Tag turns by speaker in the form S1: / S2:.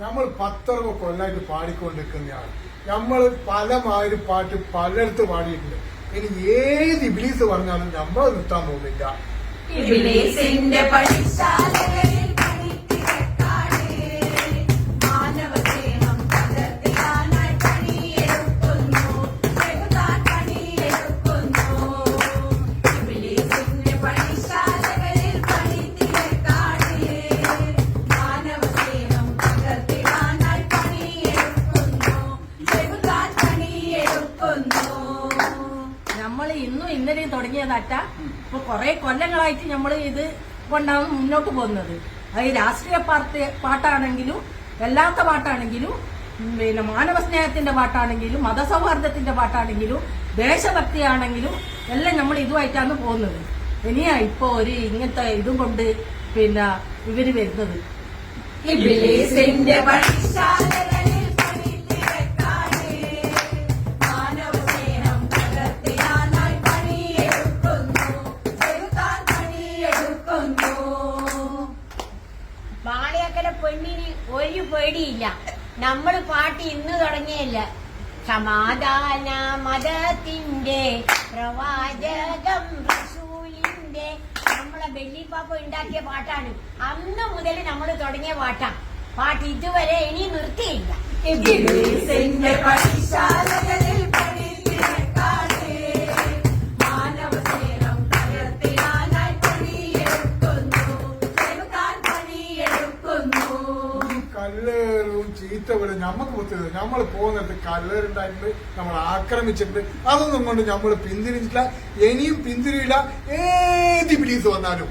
S1: നമ്മൾ പത്തറ കൊല്ലായിട്ട് പാടിക്കൊണ്ടിരിക്കുന്നതാണ് നമ്മൾ പല മാതിരി പാട്ട് പലയിടത്ത് പാടിയിട്ടുണ്ട്. ഇനി ഏത് ഇബിലീസ് പറഞ്ഞാലും നമ്മൾ നിർത്താൻ തോന്നില്ല
S2: ഇബിലീസിന്റെ
S3: ഇന്നും ഇന്നലെയും തുടങ്ങിയതറ്റ ഇപ്പൊ കുറെ കൊല്ലങ്ങളായിട്ട് നമ്മൾ ഇത് കൊണ്ടാണ് മുന്നോട്ട് പോകുന്നത്. അത് രാഷ്ട്രീയ പാർട്ടി പാട്ടാണെങ്കിലും അല്ലാത്ത പാട്ടാണെങ്കിലും പിന്നെ മാനവ സ്നേഹത്തിന്റെ പാട്ടാണെങ്കിലും മതസൗഹാർദ്ദത്തിന്റെ പാട്ടാണെങ്കിലും ദേശഭക്തിയാണെങ്കിലും എല്ലാം നമ്മൾ ഇതുമായിട്ടാണ് പോകുന്നത്. ഇനിയാ ഇപ്പൊ ഒരു ഇങ്ങനത്തെ ഇതും കൊണ്ട് പിന്നെ ഇവർ വരുന്നത്.
S2: ഇബിലീസിന്റെ പണിശാലകളിൽ
S4: പെണ്ണിന് ഒരു പേടിയില്ല. നമ്മൾ പാട്ട് ഇന്ന് തുടങ്ങിയല്ല. സമാധാന മതത്തിന്റെ പ്രവാചകം റസൂലിന്റെ നമ്മളെ വെള്ളിപ്പാപ്പ ഉണ്ടാക്കിയ പാട്ടാണ്. അന്ന് മുതൽ നമ്മൾ തുടങ്ങിയ പാട്ടാ. പാട്ട് ഇതുവരെ ഇനി നിർത്തിയില്ല.
S1: ഈ ചീത്ത പോലെ നമുക്ക് പ്രത്യേകത നമ്മൾ പോകുന്നിടത്ത് കല്ലേറുണ്ടായിട്ടുണ്ട് നമ്മൾ ആക്രമിച്ചിട്ടുണ്ട്. അതൊന്നും കൊണ്ട് നമ്മൾ പിന്തിരിഞ്ഞിട്ടില്ല. ഇനിയും പിന്തിരിയില്ല. ഏത് ഇബിലീസ് വന്നാലും.